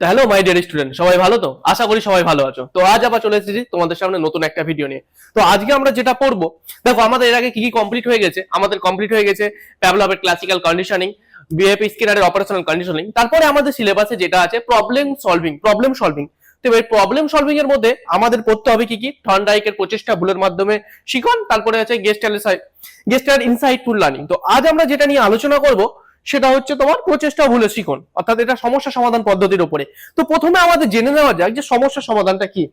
তো hello my dear student সবাই ভালো তো? আশা করি সবাই ভালো আছো। তো আজ আবার চলে এসেছি তোমাদের সামনে নতুন একটা ভিডিও নিয়ে। তো আজকে আমরা যেটা পড়ব, দেখো আমাদের এর আগে কি কি কমপ্লিট হয়ে গেছে? আমাদের কমপ্লিট হয়ে গেছে প্যাভলভের ক্লাসিক্যাল কন্ডিশনিং বিএপি স্কিনারের অপারেশনাল কন্ডিশনিং তারপরে আমাদের সিলেবাসে যেটা আছে প্রবলেম সলভিং প্রবলেম সলভিং তো এই প্রবলেম সলভিং এর মধ্যে আমাদের পড়তে হবে কি কি? থর্নডাইকের প্রচেষ্টা ভুলের মাধ্যমে শিখন, তারপরে আছে gestalt gestalt insightful learning তো আজ আমরা যেটা নিয়ে আলোচনা করব সেটা হচ্ছে তোমার প্রচেষ্টা ভুলে শিখন, অর্থাৎ এটা সমস্যা সমাধান পদ্ধতির উপরে। তো প্রথমে আমাদের জেনে নেওয়া যাক যে সমস্যা সমাধানটা কি।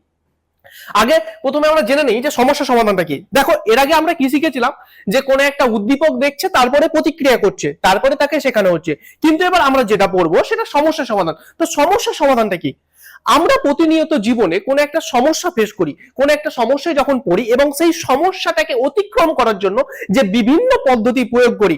আগে প্রথমে আমরা জেনে নিই যে সমস্যা সমাধানটা কি। দেখো, এর আগে আমরা কি শিখেছিলাম? যে কোন একটা উদ্দীপক দেখছে, তারপরে প্রতিক্রিয়া করছে, তারপরে তাকে শেখানো হচ্ছে। কিন্তু এবার আমরা যেটা পড়ব, সেটা সমস্যা সমাধান। তো সমস্যা সমাধানটা কি? আমরা প্রতিনিয়ত জীবনে কোনো একটা সমস্যা ফেস করি, কোনো একটা সমস্যায় যখন পড়ি এবং সেই সমস্যাটাকে অতিক্রম করার জন্য যে বিভিন্ন পদ্ধতি প্রয়োগ করি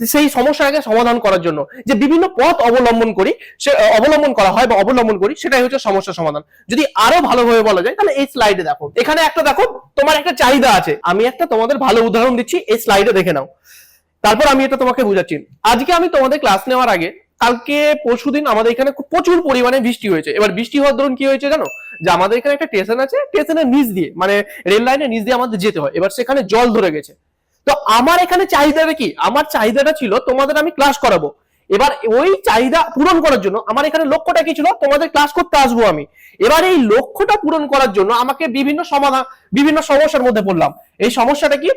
সেই সমস্যাটাকে সমাধান করার জন্য যে বিভিন্ন পথ অবলম্বন করি, সে অবলম্বন করা হয় বা অবলম্বন করি, সেটাই হচ্ছে সমস্যা সমাধান। যদি আরও ভালোভাবে বলা যায়, তাহলে এই স্লাইডে দেখো। এখানে একটা দেখো, তোমার একটা চাহিদা আছে। আমি একটা তোমাদের ভালো উদাহরণ দিচ্ছি, এই স্লাইডে দেখে নাও। তারপর আমি এটা তোমাকে বুঝাচ্ছি। আজকে আমি তোমাদের ক্লাস নেওয়ার আগে, কালকে পরশুদিন আমাদের এখানে প্রচুর পরিমাণে বৃষ্টি হয়েছে। এবার বৃষ্টি হওয়ার ধরুন কি হয়েছে জানো? যে আমাদের এখানে একটা স্টেশন আছে স্টেশনের নিচ দিয়ে মানে রেল লাইনের নিচ দিয়ে আমাদের যেতে হয়। এবার সেখানে জল ধরে গেছে। তো আমার এখানে চাহিদাটা কি? আমার চাহিদাটা ছিল তোমাদের আমি ক্লাস করাবো। এবার ওই চাহিদা পূরণ করার জন্য আমার এখানে লক্ষ্যটা কি ছিল? তোমাদের ক্লাস করতে আসব আমি। এবার এই লক্ষ্যটা পূরণ করার জন্য আমাকে বিভিন্ন সমাধান, বিভিন্ন সমস্যার মধ্যে পড়লাম। এই সমস্যাটা কি?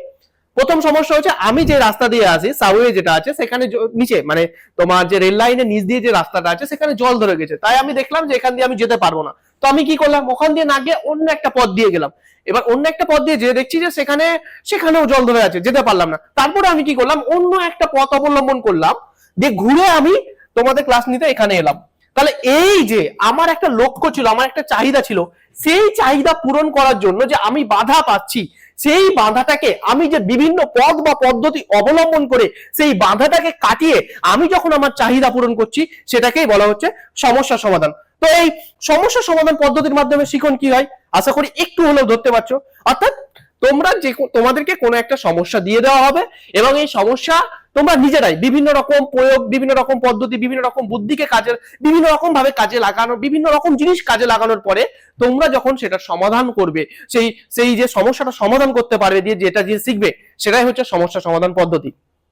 প্রথম সমস্যা হচ্ছে আমি যে রাস্তা দিয়ে আসি সাউয়ে যেটা আছে, সেখানে নিচে মানে তোমার যে রেল লাইনের নিচ দিয়ে যে রাস্তাটা আছে, সেখানে জল ধরে গেছে। তাই আমি দেখলাম যে এখান দিয়ে আমি যেতে পারব না। তো আমি কি করলাম? ওখান দিয়ে না গিয়ে অন্য একটা পথ দিয়ে গেলাম। এবার অন্য একটা পথ দিয়ে যে দেখছি যে সেখানে, সেখানেও জল ধরে আছে, যেতে পারলাম না। তারপরে আমি কি করলাম, অন্য একটা পথ অবলম্বন করলাম, দিয়ে ঘুরে আমি তোমাদের ক্লাস নিতে এখানে এলাম। তাহলে এই যে আমার একটা লক্ষ্য ছিল, আমার একটা চাহিদা ছিল, সেই চাহিদা পূরণ করার জন্য যে আমি বাধা পাচ্ছি, সেই বাধাটাকে আমি যে বিভিন্ন পথ বা পদ্ধতি অবলম্বন করে সেই বাধাটাকে কাটিয়ে আমি যখন আমার চাহিদা পূরণ করছি, সেটাকেই বলা হচ্ছে সমস্যা সমাধান। তো এই সমস্যা সমাধান পদ্ধতির মাধ্যমে শিখন কি হয়? আশা করি একটু হলেও ধরতে পারছ। অর্থাৎ তোমরা যে তোমাদেরকে কোনো একটা সমস্যা দিয়ে দেওয়া হবে এবং এই সমস্যা তোমরা নিজেরাই বিভিন্ন রকম প্রয়োগ, বিভিন্ন রকম পদ্ধতি, বিভিন্ন রকম বুদ্ধিকে কাজে, বিভিন্ন রকম ভাবে কাজে লাগানো, বিভিন্ন রকম জিনিস কাজে লাগানোর পরে তোমরা যখন সেটা সমাধান করবে, সেই সেই যে সমস্যাটা সমাধান করতে পারবে দিয়ে যেটা যে শিখবে, সেটাই হচ্ছে সমস্যা সমাধান পদ্ধতি।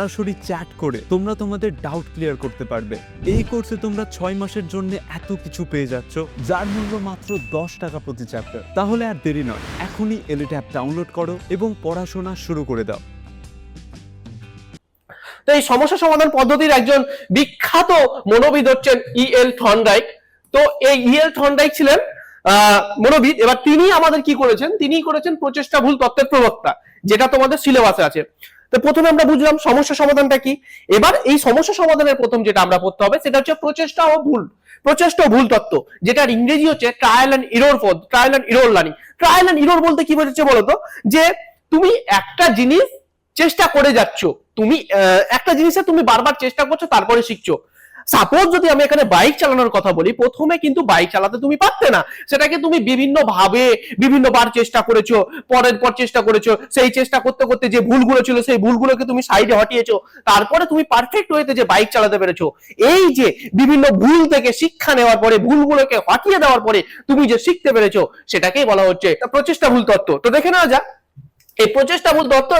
সরাসরি চ্যাট করে তোমরা তোমাদের ডাউট ক্লিয়ার করতে পারবে। এই কোর্সে তোমরা ছয় মাসের জন্য এত কিছু পেয়ে যাচ্ছ, যার মূল্য মাত্র দশ টাকা প্রতি চ্যাপ্টার তাহলে আর দেরি নয়, এখনই এলিট অ্যাপ ডাউনলোড করো এবং পড়াশোনা শুরু করে দাও। তো এই সমস্যা সমাধান পদ্ধতির একজন বিখ্যাত মনোবিদ হচ্ছেন ই এল থর্নডাইক তো এই ই এল থর্নডাইক ছিলেন মনোবিদ। এবার তিনি আমাদের কি করেছেন? তিনি করেছেন প্রচেষ্টা ভুল তত্ত্বের প্রবক্তা, যেটা তোমাদের সিলেবাসে আছে। তো প্রথমে আমরা বুঝলাম সমস্যা সমাধানটা কি। এবার এই সমস্যা সমাধানের প্রথম যেটা আমরা পড়তে হবে, সেটা হচ্ছে প্রচেষ্টা ও ভুল। প্রচেষ্টা ভুল তত্ত্ব, যেটার ইংরেজি হচ্ছে ট্রায়াল অ্যান্ড ইরোর পদ trial and error learning trial and error বলতে কি বোঝাচ্ছে বলতো? যে তুমি একটা জিনিস চেষ্টা করে যাচ্ছ, তুমি একটা জিনিসে তুমি বারবার চেষ্টা করছ, তারপরে শিখছো। সাপোজ যদি আমি এখানে বাইক চালানোর কথা বলি, প্রথমে কিন্তু বাইক চালাতে তুমি পারতে না। সেটাকে তুমি বিভিন্ন ভাবে বিভিন্ন বার চেষ্টা করেছ, পরের পর চেষ্টা করেছ, সেই চেষ্টা করতে করতে যে ভুলগুলো ছিল, সেই ভুলগুলোকে তুমি সাইডে হটিয়েছো, তারপরে তুমি পারফেক্ট ওয়েতে যে বাইক চালাতে পেরেছ। এই যে বিভিন্ন ভুল থেকে শিক্ষা নেওয়ার পরে, ভুলগুলোকে হটিয়ে দেওয়ার পরে তুমি যে শিখতে পেরেছ, সেটাকেই বলা হচ্ছে প্রচেষ্টা ভুল তত্ত্ব। তো দেখে নেওয়া যাক। এই প্রচেষ্টা ভুল তত্ত্ব,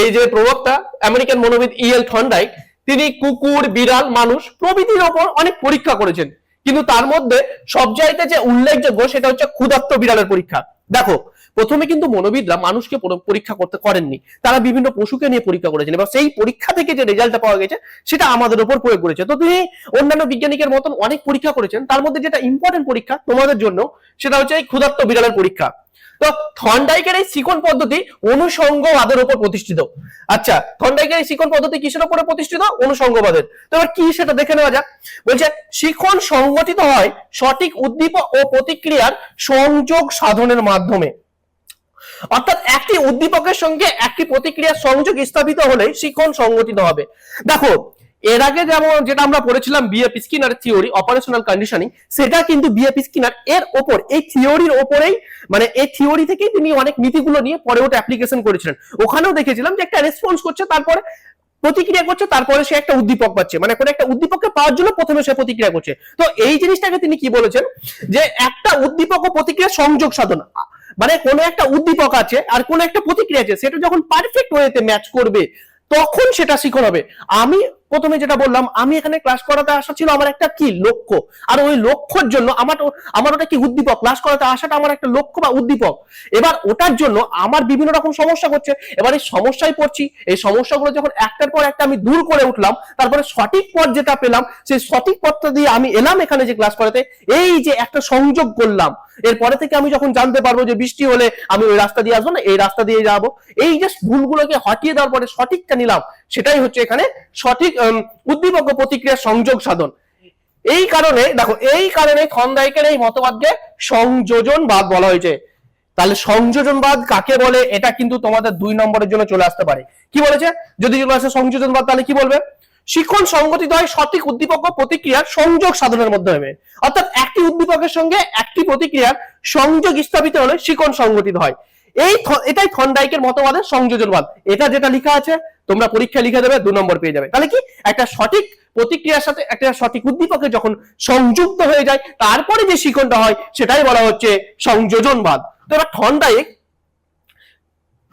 এই যে প্রবক্তা আমেরিকান মনোবিদ ইএল থন্ডাইক তিনি কুকুর, বিড়াল, মানুষ প্রভৃতির ওপর অনেক পরীক্ষা করেছেন। কিন্তু তার মধ্যে সবচাইতে যে উল্লেখযোগ্য সেটা হচ্ছে ক্ষুধার্ত বিড়ালের পরীক্ষা। দেখো প্রথমে কিন্তু মনোবিদরা মানুষকে পরীক্ষা করতে করেননি। তারা বিভিন্ন পশুকে নিয়ে পরীক্ষা করেছেন। এবার সেই পরীক্ষা থেকে যে রেজাল্টটা পাওয়া গেছে, সেটা আমাদের উপর প্রয়োগ করেছে। তো তিনি অন্যান্য বিজ্ঞানিকের মতন অনেক পরীক্ষা করেছেন। তার মধ্যে যেটা ইম্পর্টেন্ট পরীক্ষা তোমাদের জন্য, সেটা হচ্ছে এই ক্ষুধার্ত বিড়ালের পরীক্ষা। তো থন্ডাইকের এই শিকন পদ্ধতি অনুসঙ্গবাদের উপর প্রতিষ্ঠিত। আচ্ছা থন্ডাইকের এই শিকন পদ্ধতি কিসের উপরে প্রতিষ্ঠিত? অনুসঙ্গবাদের তো এবার কি সেটা দেখে নেওয়া যাক। বলছে শিখন সংগঠিত হয় সঠিক উদ্দীপক ও প্রতিক্রিয়ার সংযোগ সাধনের মাধ্যমে। অর্থাৎ একটি উদ্দীপকের সঙ্গে একটি প্রতিক্রিয়ার সংযোগ স্থাপিত হলে শিখন সংগঠিত হবে। দেখো, এর আগে যেমন যেটা আমরা পড়েছিলাম বিএপ স্কিনার থিওরি অপারেশনাল কন্ডিশনিং সেটা কিন্তু বিএপ স্কিনার এর ওপর, এই থিওরির ওপরেই মানে এই থিওরি থেকেই তিনি অনেক নীতিগুলো নিয়ে পরে ওটা অ্যাপ্লিকেশন করেছিলেন। ওখানেও দেখেছিলাম যে একটা রেসপন্স করছে, তারপরে প্রতিক্রিয়া করছে, তারপরে সে একটা উদ্দীপক পাচ্ছে। মানে কোনো একটা উদ্দীপককে পাওয়ার জন্য প্রথমে সে প্রতিক্রিয়া করছে। তো এই জিনিসটাকে তিনি কি বলেছেন? যে একটা উদ্দীপক ও প্রতিক্রিয়া সংযোগ সাধন। মানে কোনো একটা উদ্দীপক আছে আর কোনো একটা প্রতিক্রিয়া আছে, সেটা যখন পারফেক্ট ওয়েতে ম্যাচ করবে, তখন সেটা শিখর হবে। আমি প্রথমে যেটা বললাম, আমি এখানে ক্লাস করাতে আসা ছিল আমার একটা কি? লক্ষ্য। আর ওই লক্ষ্যর জন্য আমার আমার ওটা কি উদ্দীপক? ক্লাস করাতে আসাটা আমার একটা লক্ষ্য বা উদ্দীপক। এবার ওটার জন্য আমার বিভিন্ন রকম সমস্যা করছে এবার এই সমস্যায় পড়ছি। এই সমস্যাগুলো যখন একটার পর একটা আমি দূর করে উঠলাম, তারপরে সঠিক পথ যেটা পেলাম, সেই সঠিক পথটা দিয়ে আমি এলাম এখানে যে ক্লাস করাতে। এই যে একটা সংযোগ করলাম। এরপরে থেকে আমি যখন জানতে পারব যে বৃষ্টি হলে আমি ওই রাস্তা দিয়ে আসব না, এই রাস্তা দিয়ে যাব। এই যে ভুলগুলোকে হটিয়ে দেওয়ার পরে সঠিকটা নিলাম। সেটাই হচ্ছে এখানে সঠিক উদ্দীপক ও প্রতিক্রিয়ার সংযোগ সাধন। এই কারণে, দেখো, এই কারণে খন্দাইকের এই মতবাদকে সংযোজনবাদ বলা হয়েছে। তাহলে সংযোজনবাদ কাকে বলে? এটা কিন্তু তোমাদের দুই নম্বরের জন্য চলে আসতে পারে। কি বলেছে? যদি চলে আসে সংযোজনবাদ তাহলে কি বলবে? শিক্ষণ সংগঠিত হয় সঠিক উদ্দীপক প্রতিক্রিয়ার সংযোগ সাধনের মাধ্যমে অর্থাৎ একটি উদ্দীপকের সঙ্গে একটি প্রতিক্রিয়ার সংযোগ স্থাপিত হলে শিকন সংগঠিত হয়। এই এটাই থন্ডাইকের মতবাদের সংযোজনবাদ। এটা যেটা লেখা আছে, তোমরা পরীক্ষা লিখে দেবে, দু নম্বর পেয়ে যাবে। তাহলে কি? একটা সঠিক প্রতিক্রিয়ার সাথে একটা সঠিক উদ্দীপকে যখন সংযুক্ত হয়ে যায়, তারপরে যে শিকনটা হয়, সেটাই বলা হচ্ছে সংযোজনবাদ। তো এবার থন্ডাইক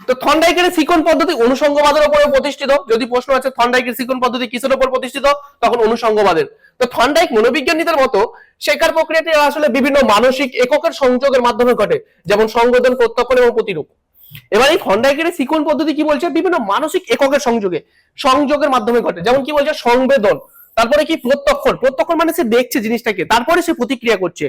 তো থন্ডাইকের শিকন পদ্ধতি অনুসঙ্গবাদের উপরে প্রতিষ্ঠিত। যদি প্রশ্ন আছে থন্ডাইকের শিকন পদ্ধতি কিসের উপর প্রতিষ্ঠিত? তখন অনুসঙ্গবাদের তো থন্ডাইক মনোবিজ্ঞানীদের মতো শেখার প্রক্রিয়াটি আসলে বিভিন্ন মানসিক এককের সংযোগের মাধ্যমে ঘটে, যেমন সংবোধন প্রত্যক্ষণ এবং প্রতিরূপ। এবার এই থন্ডাইকের সিকুন পদ্ধতি কি বলছে? বিভিন্ন মানসিক এককের সংযোগে, সংযোগের মাধ্যমে ঘটে। যেমন কি বলছে? সংবেদন। তারপরে কি? প্রত্যক্ষণ। প্রত্যক্ষণ মানে সে দেখছে জিনিসটাকে। তারপরে সে প্রতিক্রিয়া করছে।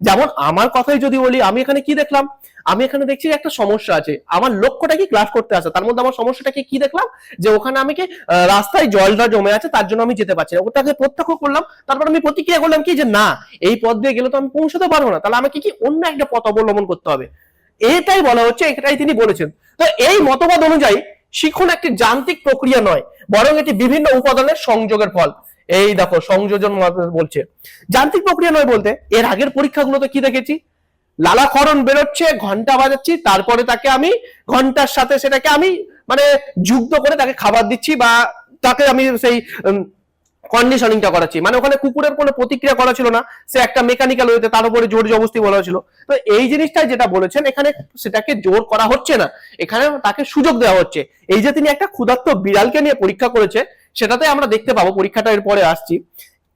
যেমন আমার কথাই যদি বলি আমি এখানে কি দেখলাম? আমি এখানে দেখছি একটা সমস্যা আছে। আমার লক্ষ্যটা কি ক্লাস করতে আসা? তার মধ্যে আমার সমস্যাটাকে কি দেখলাম? যে ওখানে আমাকে আহ, রাস্তায় জলটা জমে আছে তার জন্য আমি যেতে পারছি না। ওটাকে প্রত্যক্ষ করলাম তারপর আমি প্রতিক্রিয়া করলাম কি? যে না এই পথ দিয়ে গেলে তো আমি পৌঁছতে পারব না। তাহলে আমাকে কি অন্য একটা পথ অবলম্বন করতে হবে? এটাই বলা হচ্ছে এটাই তিনি বলেছেন। তো এই মতবাদ অনুযায়ী শিক্ষণ একটি যান্ত্রিক প্রক্রিয়া নয় বরং এটি বিভিন্ন উপাদানের সংযোগের ফল। এই দেখো সংযোজন বলছে। যান্ত্রিক প্রক্রিয়া নয় বলতে, এর আগের পরীক্ষাগুলোতে কি দেখেছি? লালাকরণ বেরোচ্ছে, ঘণ্টা বাজাচ্ছি, তারপরে তাকে আমি ঘণ্টার সাথে সেটাকে আমি মানে যুক্ত করে তাকে খাবার দিচ্ছি বা তাকে আমি সেই কন্ডিশনিংটা করাচ্ছি মানে ওখানে কুকুরের কোনো প্রতিক্রিয়া করা ছিল না, সে একটা মেকানিক্যাল ওয়েতে তার উপরে জোর জবস্তি বলা হয়েছিল। তো এই জিনিসটা যেটা বলেছেন, এখানে সেটাকে জোর করা হচ্ছে না। এখানে তাকে সুযোগ দেওয়া হচ্ছে। এই যে তিনি একটা ক্ষুধার্ত বিড়ালকে নিয়ে পরীক্ষা করেছে, সেটাতে আমরা দেখতে পাবো, পরীক্ষাটা এরপরে আসছি।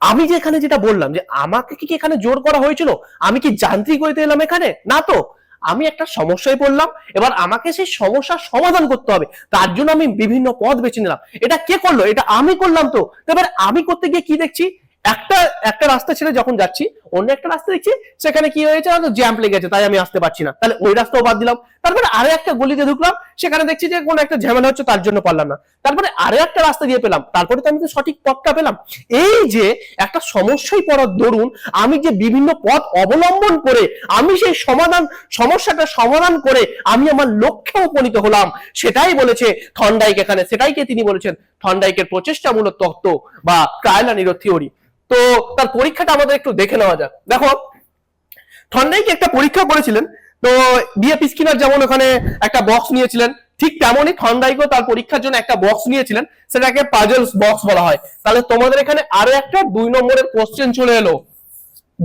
আমি যে এখানে যেটা বললাম যে, আমাকে কি এখানে জোর করা হয়েছিল? আমি কি যান্ত্রিক হইতে এলাম এখানে? না তো। আমি একটা সমস্যায় পড়লাম, এবার আমাকে সেই সমস্যার সমাধান করতে হবে। তার জন্য আমি বিভিন্ন পথ বেছে নিলাম। এটা কে করল? এটা আমি করলাম তো। এবার আমি করতে গিয়ে কি দেখছি? একটা একটা রাস্তা ছেড়ে যখন যাচ্ছি অন্য একটা রাস্তা দেখছি, সেখানে কি হয়েছে হয়তো জ্যাম্প লেগেছে তাই আমি আসতে পারছি না। তাহলে ওই রাস্তাও বাদ দিলাম। তারপরে আরও একটা গলিতে ঢুকলাম, সেখানে দেখছি যে কোনো একটা ঝামেলা হচ্ছে, তার জন্য পারলাম না। তারপরে আরও একটা রাস্তা দিয়ে পেলাম। তারপরে তো আমি তো সঠিক পথটা পেলাম। এই যে একটা সমস্যায় পড়ার দরুন, আমি যে বিভিন্ন পথ অবলম্বন করে, আমি সেই সমাধান, সমস্যাটা সমাধান করে আমি আমার লক্ষ্যে উপনীত হলাম, সেটাই বলেছে থন্ডাইক এখানে। সেটাইকে তিনি বলেছেন? থন্ডাইকের প্রচেষ্টামূলক তত্ত্ব বা ট্রায়াল অ্যান্ড থিওরি তো তার পরীক্ষাটা আমাদের একটু দেখে নেওয়া যাক। দেখো থন্ডাইক একটা পরীক্ষা করেছিলেন, তো বিএপি স্কিনার যেমন ওখানে একটা বক্স নিয়েছিলেন, ঠিক তেমনই থন্ডাইকও তার পরীক্ষার জন্য একটা বক্স নিয়েছিলেন, সেটাকে পাজলস বক্স বলা হয়। তাহলে তোমাদের এখানে আরও একটা দুই নম্বরের কোশ্চেন চলে এলো,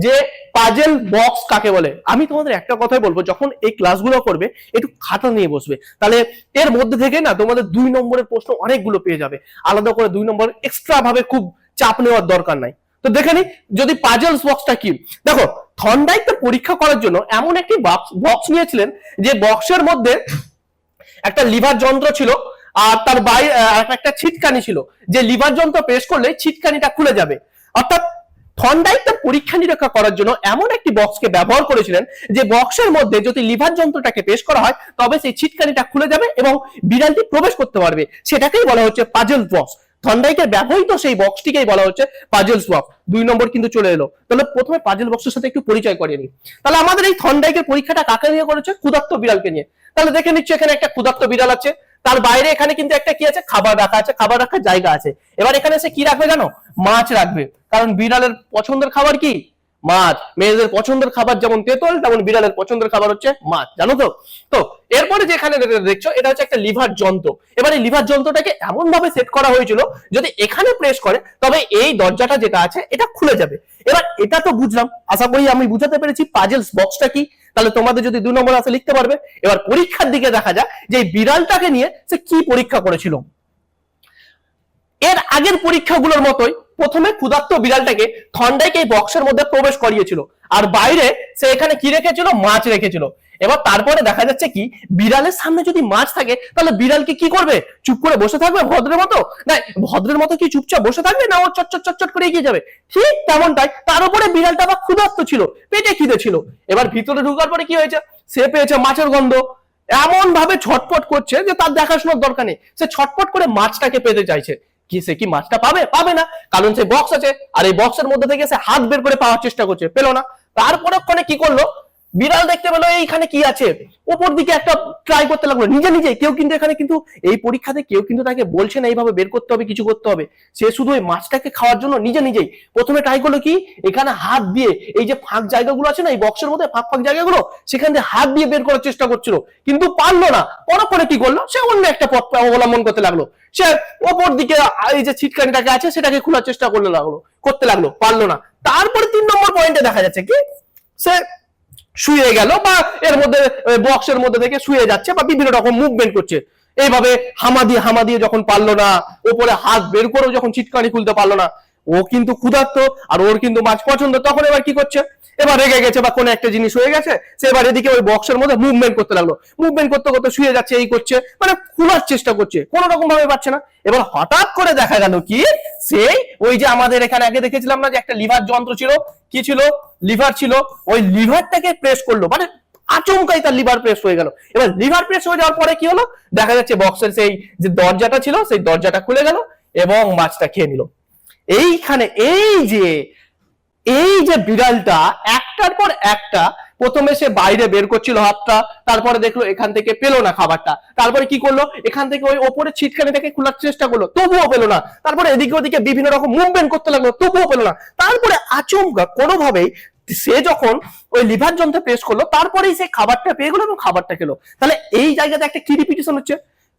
যে পাজেল বক্স কাকে বলে? আমি তোমাদের একটা কথাই বলব, যখন এই ক্লাসগুলো করবে, একটু খাতা নিয়ে বসবে। তাহলে এর মধ্যে থেকে না তোমাদের দুই নম্বরের প্রশ্ন অনেকগুলো পেয়ে যাবে। আলাদা করে দুই নম্বর এক্সট্রা ভাবে খুব চাপ নেওয়ার দরকার নাই। তো দেখে নি, যদি পাজলস বক্সটা কি? দেখো থন্ডাইক তার পরীক্ষা করার জন্য এমন একটি বক্স বক্স নিয়েছিলেন যে বক্সের মধ্যে একটা লিভার যন্ত্র ছিল আর তার বাইরে একটা ছিটকানি ছিল। যে লিভার যন্ত্র প্রেস করলে ছিটকানিটা খুলে যাবে। অর্থাৎ থন্ডাইক তার পরীক্ষা নিরীক্ষা করার জন্য এমন একটি বক্সকে ব্যবহার করেছিলেন যে বক্সের মধ্যে যদি লিভার যন্ত্রটাকে পেশ করা হয়, তবে সেই ছিটকানিটা খুলে যাবে এবং বিড়ালটি প্রবেশ করতে পারবে। সেটাকেই বলা হচ্ছে পাজল বক্স থন্ডাইকের ব্যবহৃত সেই বক্সটিকেই বলা হচ্ছে পাজেলস বক্স দুই নম্বর কিন্তু চলে এলো। তাহলে প্রথমে পাজেল বক্সের সাথে একটু পরিচয় করে নিই। তাহলে আমাদের এই থন্ডাইকের পরীক্ষাটা কাকে নিয়ে করেছে? ক্ষুধার্ত বিড়ালকে নিয়ে। তাহলে দেখে নিচ্ছি এখানে একটা ক্ষুধার্ত বিড়াল আছে। তার বাইরে এখানে কিন্তু একটা কি আছে? খাবার রাখা আছে। খাবার রাখার জায়গা আছে। এবার এখানে সে কি রাখবে জানো? মাছ রাখবে। কারণ বিড়ালের পছন্দের খাবার কি? মাছ। মেয়েদের পছন্দের খাবার যেমন তেঁতুল, তেমন বিড়ালের পছন্দের খাবার হচ্ছে মাছ। জানো তো? তো এরপরে যেখানে দেখছ, এটা হচ্ছে একটা লিভার যন্ত্র। এবার এই লিভার যন্ত্রটাকে এমন ভাবে সেট করা হয়েছিল, যদি এখানে প্রেস করে, তবে এই দরজাটা যেটা আছে, এটা খুলে যাবে। এবার এটা তো বুঝলাম। আশা করি আমি বুঝাতে পেরেছি। পাজেলস বক্সটা কি? তাহলে তোমাদের যদি দুই নম্বর আছে লিখতে পারবে। এবার পরীক্ষার দিকে দেখা যাক যে বিড়ালটাকে নিয়ে সে কি পরীক্ষা করেছিল। এর আগের পরীক্ষাগুলোর মতোই প্রথমে ক্ষুধার্ত বিড়ালটাকে থন্ডাইকে এই বক্সের মধ্যে প্রবেশ করিয়েছিল। আর বাইরে সে এখানে কি রেখেছিল? মাছ রেখেছিল। এবার তারপরে দেখা যাচ্ছে কি, বিড়ালের সামনে যদি মাছ থাকে, তাহলে বিড়ালকে কি করবে? চুপ করে বসে থাকবে ভদ্রের মতো? না, ভদ্রের মতো কি চুপচাপ বসে থাকবে না ও চট চট চট করে এগিয়ে যাবে? ঠিক তেমনটাই তার উপরে বিড়ালটা আবার ক্ষুধার্ত ছিল, পেটে খিদে ছিল। এবার ভিতরে ঢুকার পরে কি হয়েছে? সে পেয়েছে মাছের গন্ধ। এমন ভাবে ছটপট করছে যে তার দেখাশোনার দরকার নেই। সে ছটপট করে মাছটাকে পেতে চাইছে। কি সে কি মাছটা পাবে? পাবে না। কারণ সে বক্স আছে। আর এই বক্সের মধ্যে থেকে সে হাত বের করে পাওয়ার চেষ্টা করছে। পেল না। তারপরে কি করল? বিড়াল দেখতে পেল, এইখানে কি আছে? উপর দিকে একটা ট্রাই করতে লাগল, নিজে নিজে, কেউ কিন্তু এখানে কিন্তু এই পরীক্ষাতে কেউ কিন্তু তাকে বলছে না, এইভাবে বের করতে হবে, কিছু করতে হবে। সে শুধু ওই মাছটাকে খাওয়ার জন্য নিজে নিজেই, প্রথমে ট্রাই করল কি? এখানে হাত দিয়ে, এই যে ফাঁক জায়গাগুলো আছে না, এই বক্সের মধ্যে ফাঁক ফাঁক জায়গাগুলো, সেখান দিয়ে হাত দিয়ে বের করার চেষ্টা করছিল, কিন্তু পারল না। পরে কি করল? সে অন্য একটা পথ অবলম্বন করতে লাগল। সে ওপর দিকে এই যে ছিটকানিটাকে আছে, সেটাকে খোলার চেষ্টা করলে লাগল, করতে লাগল, পারল না। তারপরে তিন নম্বর পয়েন্টে দেখা যাচ্ছে কি? সে শুয়ে গেল বা এর মধ্যে বক্সের মধ্যে থেকে শুয়ে যাচ্ছে বা বিভিন্ন রকম মুভমেন্ট করছে। এইভাবে হামা দিয়ে হামা দিয়ে যখন পারল না, ওপরে হাত বের করেও যখন চিটকানি খুলতে পারল না ও কিন্তু ক্ষুধার্ত আর ওর কিন্তু মাছ পছন্দ, তখন এবার কি করছে? এবার রেগে গেছে বা কোনো একটা জিনিস হয়ে গেছে, সে এবার এদিকে ওই বক্সের মধ্যে মুভমেন্ট করতে লাগল। মুভমেন্ট করতে করতে শুয়ে যাচ্ছে, এই করছে মানে খোলার চেষ্টা করছে, কোন রকম ভাবে পাচ্ছে না। এবার হঠাৎ করে দেখা গেল কি সেই ওই যে আমাদের এখানে আগে দেখেছিলাম না যে একটা লিভার যন্ত্র ছিল? কি ছিল? লিভার ছিল। ওই লিভারটাকে প্রেস করল মানে আচমকাই তার লিভার প্রেস হয়ে গেল। এবার লিভার প্রেস হয়ে যাওয়ার পরে কি হলো? দেখা যাচ্ছে বক্সের সেই যে দরজাটা ছিল, সেই দরজাটা খুলে গেল এবং মাছটা খেয়ে নিল। এইখানে এই যে এই যে বিড়ালটা, একটার পর একটা, প্রথমে সে বাইরে বের করছিল হাতটা, তারপরে দেখল এখান থেকে পেল না খাবারটা। তারপরে কি করল? এখান থেকে ওই ওপরে ছিটখানিটাকে খোলার চেষ্টা করল, তবুও পেল না। তারপরে এদিকে ওদিকে বিভিন্ন রকম মুভমেন্ট করতে লাগল, তবুও পেল না। তারপরে আচমকা কোনোভাবেই সে যখন ওই লিভার যন্ত্রে প্রেস করল, তারপরেই সে খাবারটা পেয়ে গেলো এবং খাবারটা খেলো। তাহলে এই জায়গাতে একটা কি রিপিটেশন হচ্ছে?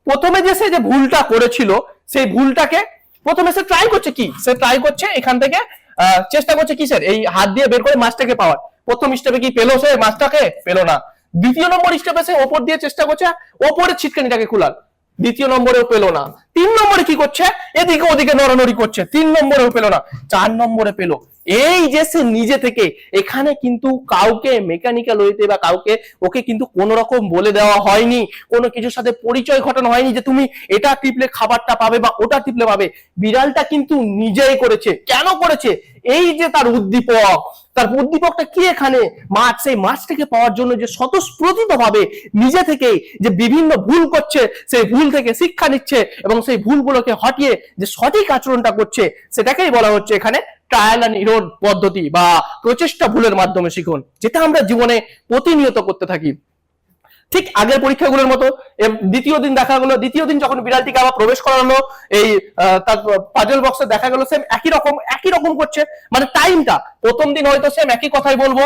প্রথমে যে সে যে ভুলটা করেছিল, সেই ভুলটাকে প্রথমে সে ট্রাই করছে কি? সে ট্রাই করছে এখান থেকে চেষ্টা করছে কি স্যার এই হাত দিয়ে বের করে মাছটাকে পাওয়ার। প্রথম স্টেপে কি পেল সে মাছটাকে পেল না। দ্বিতীয় নম্বর স্টেপে সে ওপর দিয়ে চেষ্টা করছে ওপরে ছিটকানিটাকে খোলার। দ্বিতীয় নম্বরেও পেল না। তিন নম্বরে কি করছে? এদিকে ওদিকে নড়ানড়ি করছে। তিন নম্বরেও পেল না। চার নম্বরে পেল। এই যে সে নিজে থেকে, এখানে কিন্তু কাউকে মেকানিক্যাল ওয়েতে বা কাউকে, ওকে কিন্তু কোন রকম বলে দেওয়া হয়নি, কোনো কিছুর সাথে পরিচয় ঘটানো হয়নি যে তুমি এটা টিপলে খাবারটা পাবে বা ওটা টিপলে পাবে। বিড়ালটা কিন্তু নিজেই করেছে। কেন করেছে? এই যে তার উদ্দীপক, তার উদ্দীপকটা কি এখানে? মাছ, সেই মাছটাকে পাওয়ার জন্য যে স্বতঃস্ফূর্তিত ভাবে নিজে থেকেই যে বিভিন্ন ভুল করছে, সেই ভুল থেকে শিক্ষা নিচ্ছে এবং সেই ভুলগুলোকে হটিয়ে যে সঠিক আচরণটা করছে, সেটাকেই বলা হচ্ছে এখানে ট্রায়াল অ্যান্ড ইরোর পদ্ধতি বা প্রচেষ্টা ভুলের মাধ্যমে শিখুন, যেটা আমরা জীবনে প্রতিনিয়ত করতে থাকি। ঠিক আগের পরীক্ষাগুলোর মতো দ্বিতীয় দিন দেখা গেলো, দ্বিতীয় দিন যখন বিড়ালটিকে আবার প্রবেশ করানো এই তার পাজল বক্সে দেখা গেলো সেম একই রকম একই রকম করছে। মানে টাইমটা প্রথম দিন হয়তো সেম একই কথাই বলব।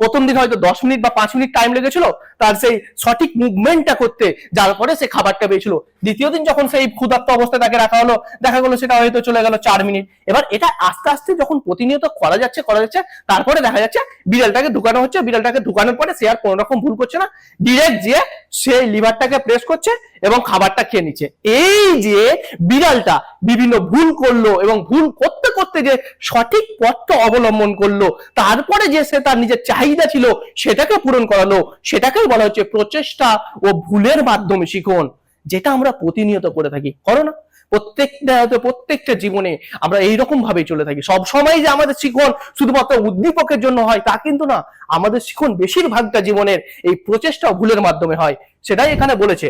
প্রথম দিন হয়তো দশ মিনিট বা পাঁচ মিনিট টাইম লেগেছিল, তার সেই সঠিক মুভমেন্টটা করতে যার পরে সে খাবারটা পেয়েছিল। দ্বিতীয় দিন যখন সেই ক্ষুধার্ত অবস্থায় তাকে রাখা হলো, দেখা গেলো সেটা হয়তো চলে গেল চার মিনিট। এবার এটা আস্তে আস্তে যখন প্রতিনিয়ত করা যাচ্ছে করা যাচ্ছে, তারপরে দেখা যাচ্ছে বিড়ালটাকে ঢুকানো হচ্ছে। বিড়ালটাকে ঢুকানোর পরে সে আর কোনো রকম ভুল করছে না। ডিরেক্ট যে সেই লিভারটাকে প্রেস করছে এবং খাবারটা খেয়ে নিচ্ছে। এই যে বিড়ালটা বিভিন্ন ভুল করল এবং ভুল করতে করতে যে সঠিক পথটা অবলম্বন করল, তারপরে যে সে তার নিজের চাহিদা ছিল সেটাকে পূরণ করালো সেটাকেই বলা হচ্ছে প্রচেষ্টা ও ভুলের মাধ্যমে শিখুন, যেটা আমরা প্রতিনিয়ত করে থাকি, করো না। প্রত্যেকটা প্রত্যেকটা জীবনে আমরা এইরকম ভাবে চলে থাকি। সব সময় যে আমাদের শিখন শুধুমাত্র উদ্দীপকের জন্য হয়, তা কিন্তু না। আমাদের শিখন বেশিরভাগটা জীবনের এই প্রচেষ্টা ভুলের মাধ্যমে হয়, সেটাই এখানে বলেছে।